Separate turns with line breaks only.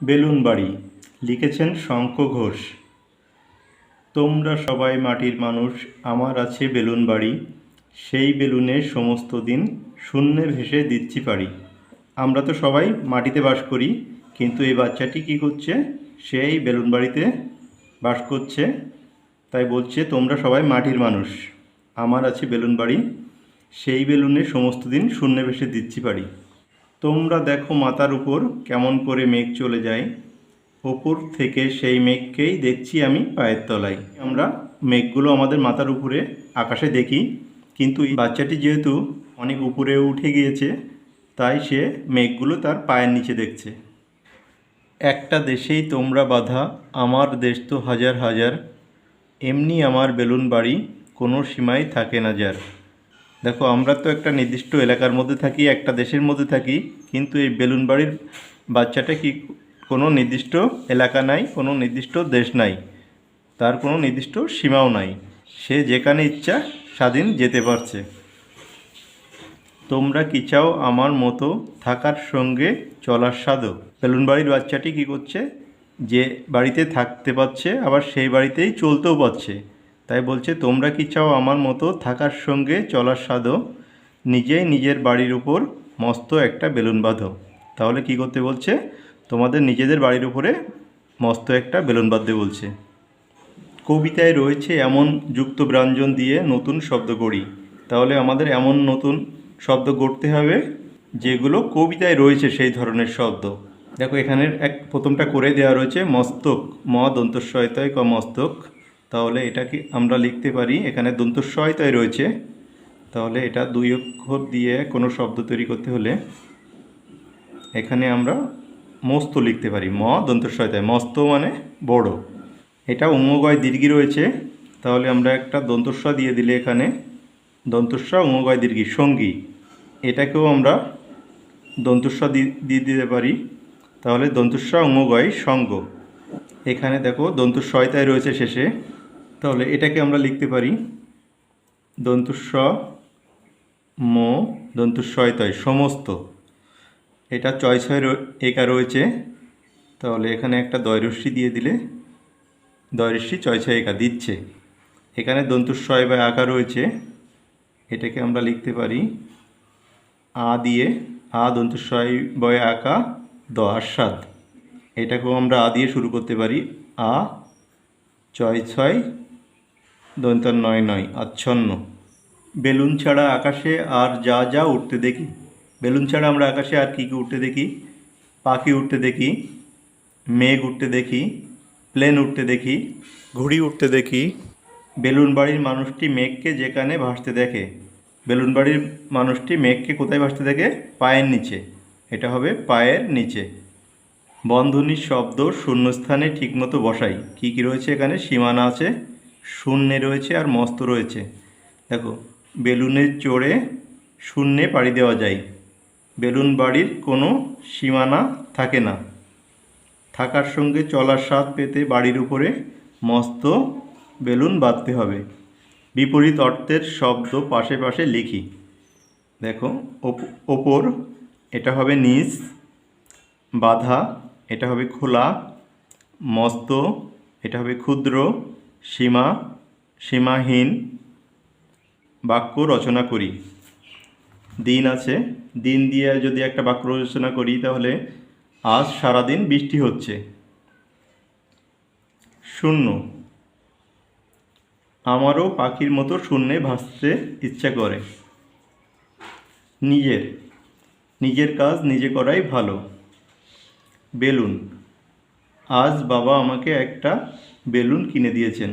Balloon বাড়ি, লিখেছেন শঙ্খ ঘোষ। তোমরা সবাই মাটির মানুষ, আমার আছে বেলুন বাড়ি, সেই বেলুনে সমস্ত দিন শূন্যে ভেসে দিচ্ছি পারি আমরা তো সবাই মাটিতে বাস করি, কিন্তু এই বাচ্চাটি কী করছে? সেই বেলুন বাড়িতে বাস করছে। তাই বলছে, তোমরা সবাই মাটির মানুষ, আমার আছে বেলুন বাড়ি, সেই বেলুনে সমস্ত দিন শূন্যে ভেসে দিচ্ছি পারি তোমরা দেখো মাথার উপর কেমন করে মেঘ চলে যায়। ওপর থেকে সেই মেঘকেই দেখছি আমি পায়ের তলায়। আমরা মেঘগুলো আমাদের মাথার উপরে আকাশে দেখি, কিন্তু এই বাচ্চাটি যেহেতু অনেক উপরে উঠে গিয়েছে, তাই সে মেঘগুলো তার পায়ের নিচে দেখছে। একটা দেশেই তোমরা বাধা, আমার দেশ তো হাজার হাজার, এমনি আমার বেলুন বাড়ি কোনো সীমায় থাকে না যার। দেখো, আমরা তো একটা নির্দিষ্ট এলাকার মধ্যে থাকি, একটা দেশের মধ্যে থাকি, কিন্তু এই বেলুন বাড়ির বাচ্চাটা কি কোনো নির্দিষ্ট এলাকা নাই, কোনো নির্দিষ্ট দেশ নাই, তার কোনো নির্দিষ্ট সীমাও নাই। সে যেখানে ইচ্ছা স্বাধীন যেতে পারছে। তোমরা কি চাও আমার মতো থাকার সঙ্গে চলার স্বাদও? বেলুন বাড়ির বাচ্চাটি কী করছে? যে বাড়িতে থাকতে পারছে, আবার সেই বাড়িতেই চলতেও পারছে। তাই বলছে, তোমরা কি চাও আমার মতো থাকার সঙ্গে চলার স্বাদও? নিজেই নিজের বাড়ির উপর মস্ত একটা বেলুন বাঁধো। তাহলে কি করতে বলছে? তোমাদের নিজেদের বাড়ির উপরে মস্ত একটা বেলুন বাঁধতে বলছে। কবিতায় রয়েছে এমন যুক্ত ব্যঞ্জন দিয়ে নতুন শব্দ গড়ি। তাহলে আমাদের এমন নতুন শব্দ গড়তে হবে যেগুলো কবিতায় রয়েছে সেই ধরনের শব্দ। দেখো, এখানের এক প্রথমটা করে দেওয়া রয়েছে, মস্তক ম দন্তস্বয়তয় ক মস্তক তাহলে এটাকে আমরা লিখতে পারি? এখানে দন্তস্বয়তয় রয়েছে। তাহলে এটা দুই অক্ষর দিয়ে কোনো শব্দ তৈরি করতে হলে এখানে আমরা মস্ত লিখতে পারি। ম দন্তস্বয়তায়। মস্ত মানে বড়। এটা উমগয় দীর্ঘি রয়েছে। তাহলে আমরা একটা দন্তস্ব দিয়ে দিলে এখানে দন্তস্ব, উমগয় দীর্ঘি, সঙ্গী। এটাকেও আমরা দন্তস্ব দি- দিয়ে দিতে পারি। তাহলে দন্তস্ব, উমগয়, সঙ্গ। এখানে দেখো দন্তস্বয়তায় রয়েছে শেষে। তাহলে এটাকে আমরা লিখতে পারি দন্তস্ব ম দন্তস্বয়তয় সমস্ত। এটা ছয় ছয় একা রয়েছে। তাহলে এখানে একটা দয়রশ্মি দিয়ে দিলে দয়রশ্মি ছয় ছয় একা দিচ্ছে। এখানে দন্তুস্বয় বা আঁকা রয়েছে। এটাকে আমরা লিখতে পারি আ দিয়ে, আ দন্তুস্বয় বয় আঁকা দ আস্বাদ। এটাকেও আমরা আ দিয়ে শুরু করতে পারি। আ ছয় ছয় দন্ত নয় নয় আচ্ছন্ন। বেলুন ছাড়া আকাশে আর যা যা উঠতে দেখি। বেলুন ছাড়া আমরা আকাশে আর কী কী উঠতে দেখি? পাখি উঠতে দেখি, মেঘ উঠতে দেখি, প্লেন উঠতে দেখি, ঘুড়ি উঠতে দেখি। বেলুন বাড়ির মানুষটি মেঘকে যেখানে ভাসতে দেখে। বেলুন বাড়ির মানুষটি মেঘকে কোথায় ভাসতে দেখে? পায়ের নিচে। এটা হবে পায়ের নিচে। বন্ধনীর শব্দ শূন্যস্থানে ঠিকমতো বসাই। কী কী রয়েছে এখানে? সীমানা আছে। শূন্যে রয়েছে আর মস্ত রয়েছে। দেখো বেলুনের চড়ে শূন্যে পাড়ি দেওয়া যায়। বেলুন বাড়ির কোনো সীমানা থাকে না। থাকার সঙ্গে চলার স্বাদ পেতে বাড়ির উপরে মস্ত বেলুন বাঁধতে হবে। বিপরীত অর্থের শব্দ পাশে পাশে লিখি। দেখো, ওপ- ওপর এটা হবে নিচ, বাধা এটা হবে খোলা, মস্ত এটা হবে ক্ষুদ্র সীমা, সীমাহীন বাক্য রচনা করি। দিন আছে, দিন দিয়ে যদি একটা বাক্য রচনা করি, তাহলে আজ সারাদিন বৃষ্টি হচ্ছে। শূন্য। আমারও পাখির মতো শূন্যে ভাসতে ইচ্ছা করে। নিজের নিজের কাজ নিজে করাই ভালো। বেলুন। আজ বাবা আমাকে একটা বেলুন কিনে দিয়েছেন।